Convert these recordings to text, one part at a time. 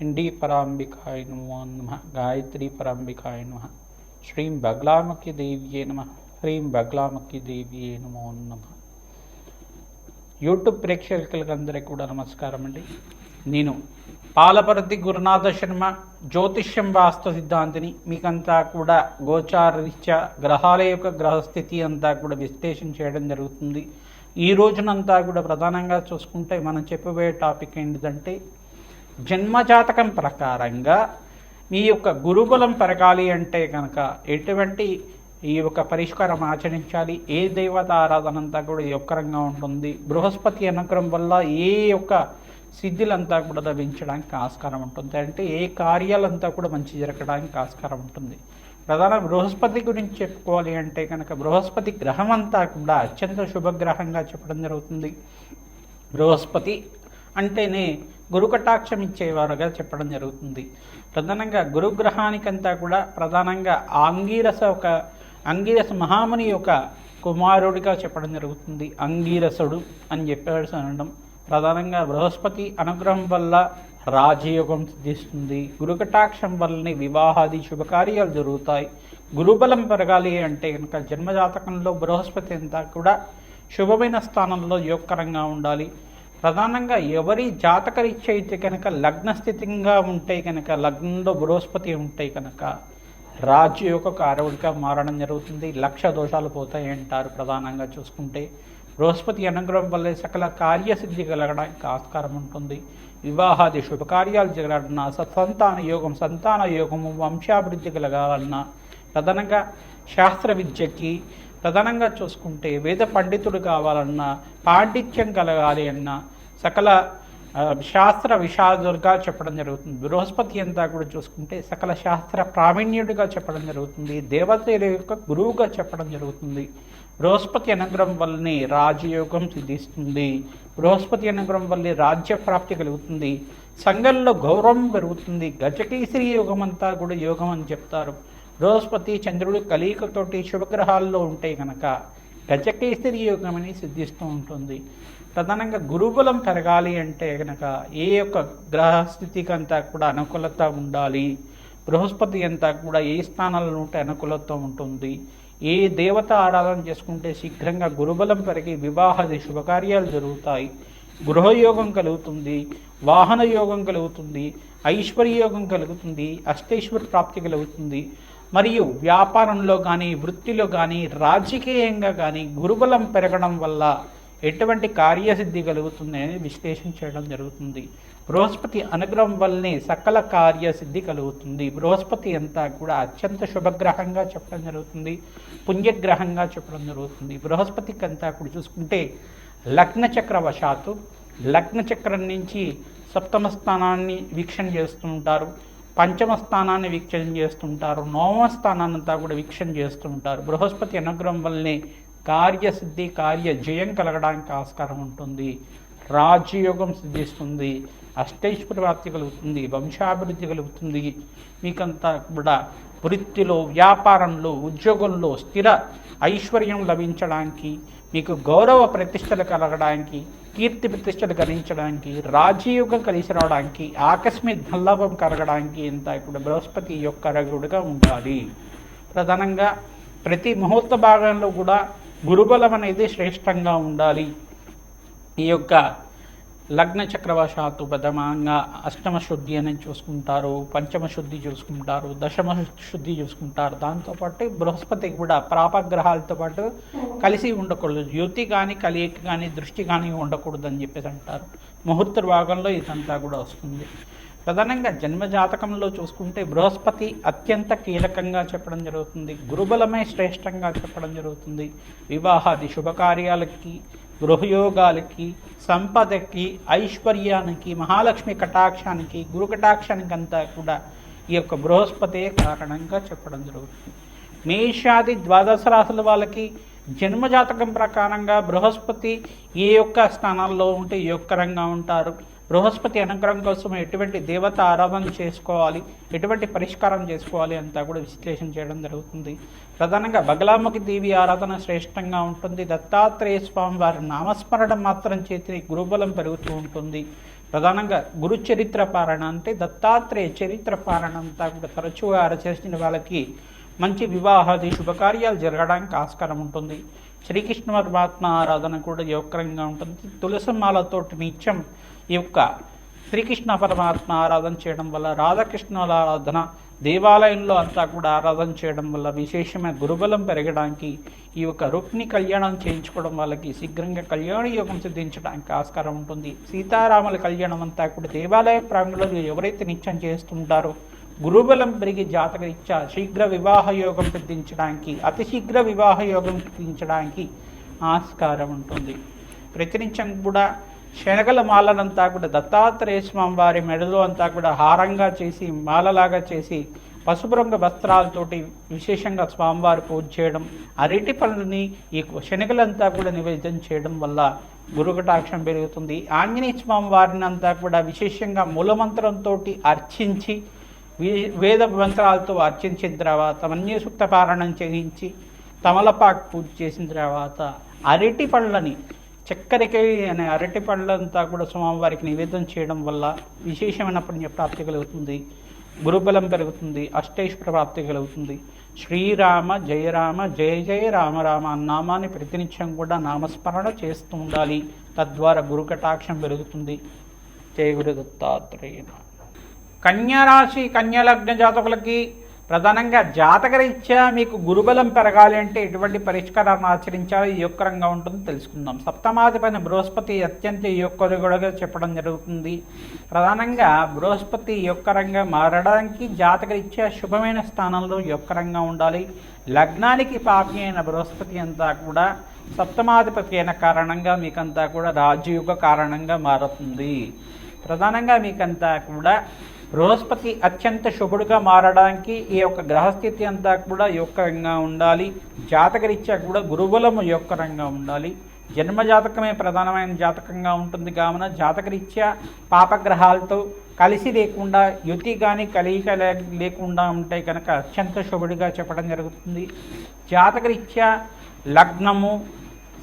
చండీ పరాంబికాయ నమో నమ గాయత్రి పరాంబికాయ నమ శ్రీం బగ్లామకి దేవ్యే నమ హ్రీం బగ్లామకి దేవ్యే నమో నమ యూట్యూబ్ ప్రేక్షకులందరికీ కూడా నమస్కారం అండి. నేను పాలపరతి గురునాథ శర్మ జ్యోతిష్యం వాస్తు సిద్ధాంతిని మీకంతా కూడా గోచారరీత్యా గ్రహాల యొక్క గ్రహస్థితి అంతా కూడా విశ్లేషణ చేయడం జరుగుతుంది. ఈ రోజునంతా కూడా ప్రధానంగా చూసుకుంటే మనం చెప్పబోయే టాపిక్ ఏంటిదంటే జన్మజాతకం ప్రకారంగా మీ యొక్క గురుబలం పెరగాలి అంటే కనుక ఎటువంటి ఈ యొక్క పరిష్కారం ఆచరించాలి? ఏ దేవత ఆరాధనంతా కూడా యొక్కరంగా ఉంటుంది? బృహస్పతి అనుగ్రహం వల్ల ఏ యొక్క సిద్ధులంతా కూడా లభించడానికి ఆస్కారం ఉంటుంది. అంటే ఏ కార్యాలంతా కూడా మంచి జరగడానికి ఆస్కారం ఉంటుంది. ప్రధాన బృహస్పతి గురించి చెప్పుకోవాలి అంటే కనుక బృహస్పతి గ్రహం అంతా కూడా అత్యంత శుభగ్రహంగా చెప్పడం జరుగుతుంది. బృహస్పతి అంటేనే గురు కటాక్షం ఇచ్చేవారుగా చెప్పడం జరుగుతుంది. ప్రధానంగా గురుగ్రహానికంతా కూడా ప్రధానంగా ఆంగీరస ఒక అంగీరస మహాముని యొక్క కుమారుడిగా చెప్పడం జరుగుతుంది. అంగీరసుడు అని చెప్పేసి అనడం ప్రధానంగా బృహస్పతి అనుగ్రహం వల్ల రాజయోగం సిద్ధిస్తుంది. గురుకటాక్షం వల్లనే వివాహాది శుభకార్యాలు జరుగుతాయి. గురుబలం పెరగాలి అంటే కనుక జన్మజాతకంలో బృహస్పతి అంతా కూడా శుభమైన స్థానంలో యోగకరంగా ఉండాలి. ప్రధానంగా ఎవరి జాతకరీత్యా అయితే కనుక లగ్నస్థితిగా ఉంటే కనుక లగ్నంలో బృహస్పతి ఉంటే కనుక రాజు యొక్క కారవుడిగా మారడం జరుగుతుంది. లక్ష దోషాలు పోతాయి అంటారు ప్రధానంగా చూసుకుంటే. బృహస్పతి అనుగ్రహం వల్ల సకల కార్యసిద్ధి కలగడానికి ఆస్కారం ఉంటుంది. వివాహాది శుభకార్యాలు జరగాలన్నా సత్సంతాన యోగం సంతాన యోగము వంశాభివృద్ధి కలగాలన్నా ప్రధానంగా శాస్త్ర విద్యకి ప్రధానంగా చూసుకుంటే వేద పండితుడు కావాలన్నా పాండిత్యం కలగాలి అన్నా సకల శాస్త్ర విషాదులుగా చెప్పడం జరుగుతుంది. బృహస్పతి అంతా కూడా చూసుకుంటే సకల శాస్త్ర ప్రావీణ్యుడిగా చెప్పడం జరుగుతుంది. దేవతల యొక్క గురువుగా చెప్పడం జరుగుతుంది. బృహస్పతి అనుగ్రహం వల్లనే రాజయోగం సిద్ధిస్తుంది. బృహస్పతి అనుగ్రహం వల్లే రాజ్య ప్రాప్తి కలుగుతుంది. సంఘంలో గౌరవం పెరుగుతుంది. గజకేసరి యోగం అంతా కూడా యోగం అని చెప్తారు. బృహస్పతి చంద్రుడు కలయికతోటి శుభగ్రహాల్లో ఉంటే కనుక గజకేసరి యోగం అని సిద్ధిస్తూ ఉంటుంది. ప్రధానంగా గురుబలం పెరగాలి అంటే కనుక ఏ యొక్క గ్రహస్థితికి అంతా కూడా అనుకూలత ఉండాలి. బృహస్పతి అంతా కూడా ఏ స్థానాల్లో ఉంటే అనుకూలత ఉంటుంది. ఏ దేవత ఆరాధన చేసుకుంటే శీఘ్రంగా గురుబలం పెరిగి వివాహాది శుభకార్యాలు జరుగుతాయి. గృహయోగం కలుగుతుంది వాహన యోగం కలుగుతుంది ఐశ్వర్యయోగం కలుగుతుంది అష్టైశ్వర ప్రాప్తి కలుగుతుంది. మరియు వ్యాపారంలో కానీ వృత్తిలో కానీ రాజకీయంగా కానీ గురుబలం పెరగడం వల్ల ఎటువంటి కార్యసిద్ధి కలుగుతుంది అనేది విశ్లేషణ చేయడం జరుగుతుంది. బృహస్పతి అనుగ్రహం వల్లనే సకల కార్యసిద్ధి కలుగుతుంది. బృహస్పతి అంతా కూడా అత్యంత శుభగ్రహంగా చెప్పడం జరుగుతుంది. పుణ్యగ్రహంగా చెప్పడం జరుగుతుంది. బృహస్పతికి అంతా కూడా చూసుకుంటే లగ్నచక్ర వశాత్తు లగ్నచక్రం నుంచి సప్తమ స్థానాన్ని వీక్షణ చేస్తుంటారు పంచమ స్థానాన్ని వీక్షణ చేస్తుంటారు. నవమ స్థానాన్ని అంతా కూడా వీక్షణ చేస్తుంటారు. బృహస్పతి అనుగ్రహం వల్లనే కార్యసిద్ధి కార్య జయం కలగడానికి ఆస్కారం ఉంటుంది. రాజయోగం సిద్ధిస్తుంది. అష్టైశ్వర ప్రాప్తి కలుగుతుంది. వంశాభివృద్ధి కలుగుతుంది. మీకంతా కూడా వృత్తిలో వ్యాపారంలో ఉద్యోగంలో స్థిర ఐశ్వర్యం లభించడానికి మీకు గౌరవ ప్రతిష్టలు కలగడానికి కీర్తి ప్రతిష్టలు గణించడానికి రాజయోగం కలిసి రావడానికి ఆకస్మిక ధనలాభం కరగడానికి ఇంత ఇప్పుడు బృహస్పతి యొక్క రగుడుగా ఉండాలి. ప్రధానంగా ప్రతి ముహూర్త భాగంలో కూడా గురుబలం అనేది శ్రేష్టంగా ఉండాలి. ఈ యొక్క లగ్న చక్రవశాత్తు ప్రథమంగా అష్టమ శుద్ధి అనేది చూసుకుంటారు పంచమ శుద్ధి చూసుకుంటారు దశమ శుద్ధి చూసుకుంటారు. దాంతోపాటు బృహస్పతి కూడా ప్రాపగ్రహాలతో పాటు కలిసి ఉండకూడదు. యుతి కానీ కలియక కానీ దృష్టి కానీ ఉండకూడదు అని చెప్పేసి అంటారు. ముహూర్త భాగంలో ఇదంతా కూడా వస్తుంది. ప్రధానంగా జన్మ జాతకంలో చూసుకుంటే బృహస్పతి అత్యంత కీలకంగా చెప్పడం జరుగుతుంది. గురుబలమే శ్రేష్టంగా చెప్పడం జరుగుతుంది. వివాహాది శుభకార్యాలకి గృహయోగాలకి సంపదకి ఐశ్వర్యానికి మహాలక్ష్మి కటాక్షానికి గురు కటాక్షానికి అంతా కూడా ఈ యొక్క బృహస్పతే కారణంగా చెప్పడం జరుగుతుంది. మేషాది ద్వాదశ రాశుల వాళ్ళకి జన్మజాతకం ప్రకారంగా బృహస్పతి ఏ యొక్క స్థానాల్లో ఉంటే ఏ యొక్కరంగా ఉంటారు? బృహస్పతి అనుగ్రహం కోసం ఎటువంటి దేవత ఆరాధన చేసుకోవాలి ఎటువంటి పరిష్కారం చేసుకోవాలి అంతా కూడా విశ్లేషణ చేయడం జరుగుతుంది. ప్రధానంగా బగలాముఖి దేవి ఆరాధన శ్రేష్టంగా ఉంటుంది. దత్తాత్రేయ స్వామి వారి నామస్మరణ మాత్రం చేతి గురుబలం పెరుగుతూ ఉంటుంది. ప్రధానంగా గురు చరిత్ర పారణ అంటే దత్తాత్రేయ చరిత్ర పారణ అంతా కూడా తరచుగా ఆరచేసిన వాళ్ళకి మంచి వివాహాది శుభకార్యాలు జరగడానికి ఆస్కారం ఉంటుంది. శ్రీకృష్ణ పరమాత్మ ఆరాధన కూడా యోగకరంగా ఉంటుంది. తులసిమాలతోటి నిత్యం ఈ యొక్క శ్రీకృష్ణ పరమాత్మ ఆరాధన చేయడం వల్ల రాధాకృష్ణుల ఆరాధన దేవాలయంలో అంతా కూడా ఆరాధన చేయడం వల్ల విశేషమైన గురుబలం పెరగడానికి ఈ యొక్క రుక్ని కళ్యాణం చేయించుకోవడం వాళ్ళకి శీఘ్రంగా కళ్యాణ యోగం సిద్ధించడానికి ఆస్కారం ఉంటుంది. సీతారాముల కళ్యాణం అంతా కూడా దేవాలయ ప్రాంగణంలో ఎవరైతే నిత్యం చేస్తుంటారో గురుబలం పెరిగి జాతక ఇచ్చా శీఘ్ర వివాహ యోగం సిద్ధించడానికి అతి శీఘ్ర వివాహ యోగం సిద్ధించడానికి ఆస్కారం ఉంటుంది. ప్రతినిత్యం కూడా శనగల మాలనంతా కూడా దత్తాత్రేయ స్వామి వారి మెడలో అంతా కూడా హారంగా చేసి మాలలాగా చేసి పసుపు రంగు వస్త్రాలతోటి విశేషంగా స్వామివారి పూజ చేయడం అరటి పనులని ఈ శనగలంతా కూడా నివేదన చేయడం వల్ల గురుకటాక్షం పెరుగుతుంది. ఆంజనేయ స్వామి వారిని అంతా కూడా విశేషంగా మూలమంత్రంతో అర్చించి వేద మంత్రాలతో అర్చించిన తర్వాత మన్య సూక్త పారాయణం చేయించి తమలపాకు పూజ చేసిన తర్వాత అరటి పళ్ళని చక్కెరకాయ అనే అరటి పళ్ళంతా కూడా స్వామివారికి నివేదన చేయడం వల్ల విశేషమైన పుణ్య ప్రాప్తి కలుగుతుంది. గురుబలం పెరుగుతుంది. అష్టైశ్వర ప్రాప్తి కలుగుతుంది. శ్రీరామ జయరామ జయ జయ రామ రామ నామాన్ని ప్రతినిత్యం కూడా నామస్మరణ చేస్తూ ఉండాలి. తద్వారా గురు కటాక్షం పెరుగుతుంది. జయ గురు దత్తాత్రేయ కన్యారాశి కన్యాలగ్న జాతకులకి ప్రధానంగా జాతకరీత్యా మీకు గురుబలం పెరగాలి అంటే ఎటువంటి పరిష్కారాన్ని ఆచరించాలి యోగకరంగా ఉంటుందో తెలుసుకుందాం. సప్తమాధిపైన బృహస్పతి అత్యంత యోగకరుగా చెప్పడం జరుగుతుంది. ప్రధానంగా బృహస్పతి యోగకరంగా మారడానికి జాతకరీత్యా శుభమైన స్థానంలో యోగకరంగా ఉండాలి. లగ్నానికి పాపి అయిన బృహస్పతి అంతా కూడా సప్తమాధిపతి అయిన కారణంగా మీకంతా కూడా రాజయోగ కారణంగా మారుతుంది. ప్రధానంగా మీకంతా కూడా బృహస్పతి అత్యంత శుభుడుగా మారడానికి ఈ యొక్క గ్రహస్థితి అంతా కూడా యోగకరంగా ఉండాలి. జాతకరీత్యా కూడా గురుబలము యోగకరంగా ఉండాలి. జన్మ జాతకమే ప్రధానమైన జాతకంగా ఉంటుంది కావున జాతకరీత్యా పాపగ్రహాలతో కలిసి లేకుండా యుతి కానీ కలియిక లేకుండా ఉంటే కనుక అత్యంత శుభుడిగా చెప్పడం జరుగుతుంది. జాతకరీత్యా లగ్నము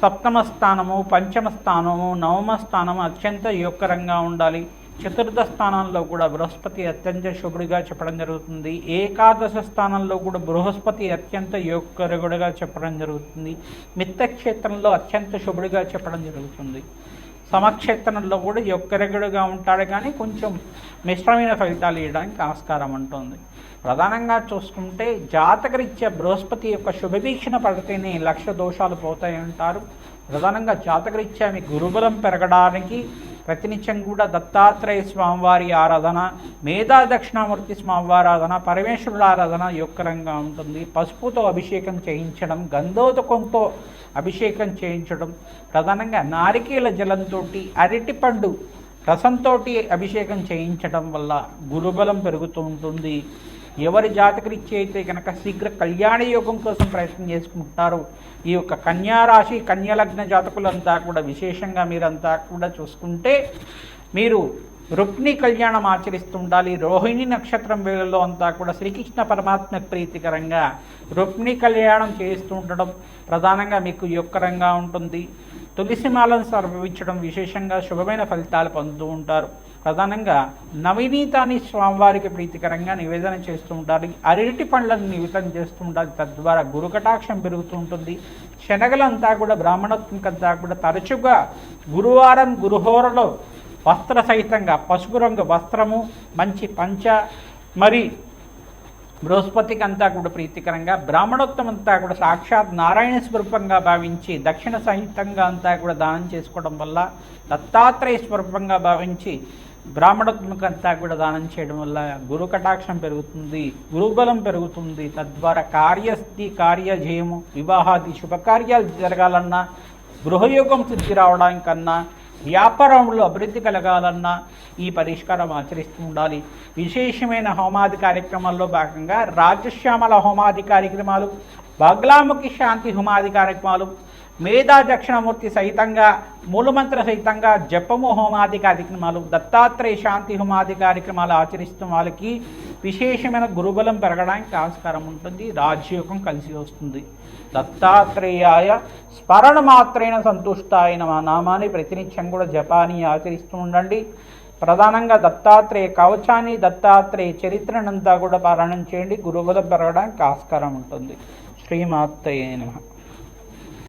సప్తమ స్థానము పంచమ స్థానము నవమ స్థానము అత్యంత యోగకరంగా ఉండాలి. చతుర్థ స్థానంలో కూడా బృహస్పతి అత్యంత శుభుడిగా చెప్పడం జరుగుతుంది. ఏకాదశ స్థానంలో కూడా బృహస్పతి అత్యంత యోగకరుడుగా చెప్పడం జరుగుతుంది. మిత్తక్షేత్రంలో అత్యంత శుభుడిగా చెప్పడం జరుగుతుంది. సమక్షేత్రంలో కూడా యొక్కరెగడుగా ఉంటాడు కానీ కొంచెం మిశ్రమైన ఫలితాలు ఇవ్వడానికి ఆస్కారం ఉంటుంది. ప్రధానంగా చూసుకుంటే జాతకరీత్యా బృహస్పతి యొక్క శుభవీక్షణ పడితేనే లక్ష దోషాలు పోతాయి అంటారు. ప్రధానంగా జాతకరీత్యా మీ గురుబలం పెరగడానికి ప్రతినిత్యం కూడా దత్తాత్రేయ స్వామివారి ఆరాధన మేధా దక్షిణామూర్తి స్వామివారి ఆరాధన పరమేశ్వరుల ఆరాధన యొక్కరంగా ఉంటుంది. పసుపుతో అభిషేకం చేయించడం గంధోదకంతో అభిషేకం చేయించడం ప్రధానంగా నారికేల జలంతో అరటిపండు రసంతో అభిషేకం చేయించడం వల్ల గురుబలం పెరుగుతూ ఉంటుంది ఎవరి జాతకరీత్యా అయితే కనుక శీఘ్ర కళ్యాణ యోగం కోసం ప్రయత్నం చేసుకుంటారో ఈ యొక్క కన్యారాశి కన్యలగ్న జాతకులంతా కూడా విశేషంగా మీరంతా కూడా చూసుకుంటే మీరు రుక్ని కళ్యాణం ఆచరిస్తూ ఉండాలి. రోహిణి నక్షత్రం వేళల్లో అంతా కూడా శ్రీకృష్ణ పరమాత్మ ప్రీతికరంగా రుక్ని కళ్యాణం చేస్తూ ఉండడం ప్రధానంగా మీకు యొక్కరంగా ఉంటుంది. తులసిమాలను సమర్పించడం విశేషంగా శుభమైన ఫలితాలు పొందుతూ ఉంటారు. ప్రధానంగా నవనీతాన్ని స్వామివారికి ప్రీతికరంగా నివేదన చేస్తూ ఉండాలి. అరటి పండ్లను నివేదన చేస్తూ ఉండాలి. తద్వారా గురుకటాక్షం పెరుగుతూ ఉంటుంది. శనగలంతా కూడా బ్రాహ్మణత్వంకంతా కూడా తరచుగా గురువారం గురుహోరలో వస్త్ర సహితంగా పసుపు రంగు వస్త్రము మంచి పంచ మరి బృహస్పతికి అంతా కూడా ప్రీతికరంగా బ్రాహ్మణోత్తమం అంతా కూడా సాక్షాత్ నారాయణ స్వరూపంగా భావించి దక్షిణ సహితంగా అంతా కూడా దానం చేసుకోవడం వల్ల దత్తాత్రేయ స్వరూపంగా భావించి బ్రాహ్మణత్మకంతా కూడా దానం చేయడం వల్ల గురు కటాక్షం పెరుగుతుంది గురుబలం పెరుగుతుంది. తద్వారా కార్యస్థి కార్యజయము వివాహాది శుభకార్యాలు జరగాలన్నా గృహయోగం సిద్ధి రావడానికన్నా వ్యాపారంలో అభివృద్ధి కలగాలన్నా ఈ పరిష్కారం ఆచరిస్తూ ఉండాలి. విశేషమైన హోమాది కార్యక్రమాల్లో భాగంగా రాజశ్యామల హోమాది కార్యక్రమాలు బగ్లాముఖి శాంతి హోమాది కార్యక్రమాలు మేధా దక్షిణమూర్తి సహితంగా మూలమంత్ర సహితంగా జపము హోమాది కార్యక్రమాలు దత్తాత్రేయ శాంతి హోమాది కార్యక్రమాలు ఆచరిస్తున్న వాళ్ళకి విశేషమైన గురుబలం పెరగడానికి ఆస్కారం ఉంటుంది రాజయోగం కలిసి వస్తుంది. దత్తాత్రేయాయ స్మరణ మాత్రైన అయిన మా నామాన్ని ప్రతినిత్యం కూడా జపాన్ని ఆచరిస్తూ ఉండండి. ప్రధానంగా దత్తాత్రేయ కవచాన్ని దత్తాత్రేయ చరిత్రనంతా కూడా పారాయణం చేయండి గురుబలం పెరగడానికి ఆస్కారం ఉంటుంది. శ్రీమాత్రేయ నమ.